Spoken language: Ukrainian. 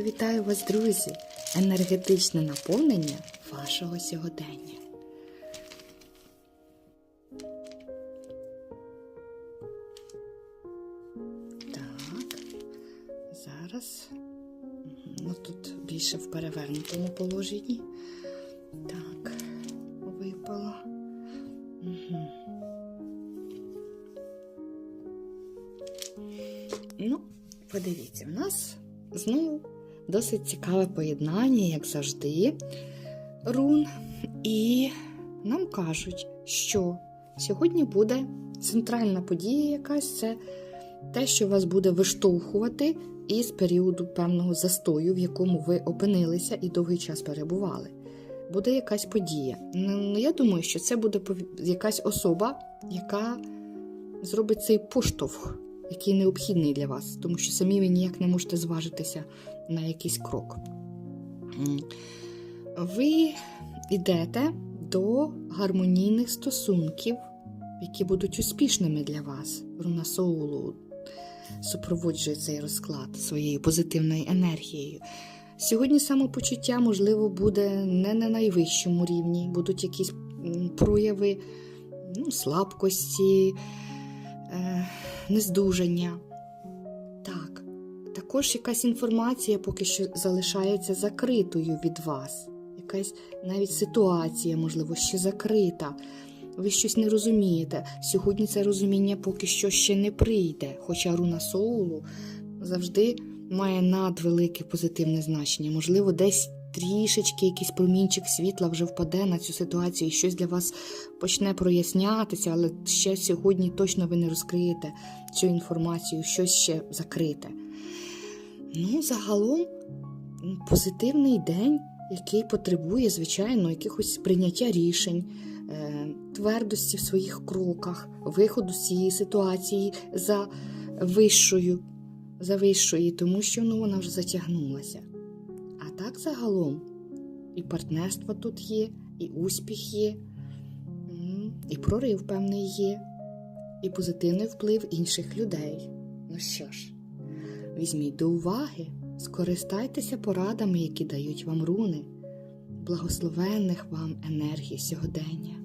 Вітаю вас, друзі! Енергетичне наповнення вашого сьогодення. Так, зараз. Ну, тут більше в перевернутому положенні. Так, випало. Угу. Ну, подивіться, в нас знову досить цікаве поєднання, як завжди, рун. І нам кажуть, що сьогодні буде центральна подія якась це те, що вас буде виштовхувати із періоду певного застою, в якому ви опинилися і довгий час перебували. Буде якась подія. Ну, я думаю, що це буде якась особа, яка зробить цей поштовх, який необхідний для вас, тому що самі ви ніяк не можете зважитися на якийсь крок. Ви йдете до гармонійних стосунків, які будуть успішними для вас. Руна Соулу супроводжує цей розклад своєю позитивною енергією. Сьогодні самопочуття, можливо, буде не на найвищому рівні, будуть якісь прояви ну, слабкості, нездужання. Так, також якась інформація поки що залишається закритою від вас. Якась навіть ситуація, можливо, ще закрита. Ви щось не розумієте. Сьогодні це розуміння поки що ще не прийде, хоча руна Соулу завжди має надвелике позитивне значення. Можливо, десь трішечки якийсь промінчик світла вже впаде на цю ситуацію і щось для вас почне прояснятися, але ще сьогодні точно ви не розкриєте цю інформацію, щось ще закрите. Ну, загалом, позитивний день, який потребує, звичайно, якихось прийняття рішень, е, твердості в своїх кроках, виходу з цієї ситуації за вищою, за вищої, тому що ну, вона вже затягнулася. Так загалом і партнерство тут є, і успіх є, і прорив певний є, і позитивний вплив інших людей. Ну що ж, візьміть до уваги, скористайтеся порадами, які дають вам руни, благословенних вам енергій сьогодення.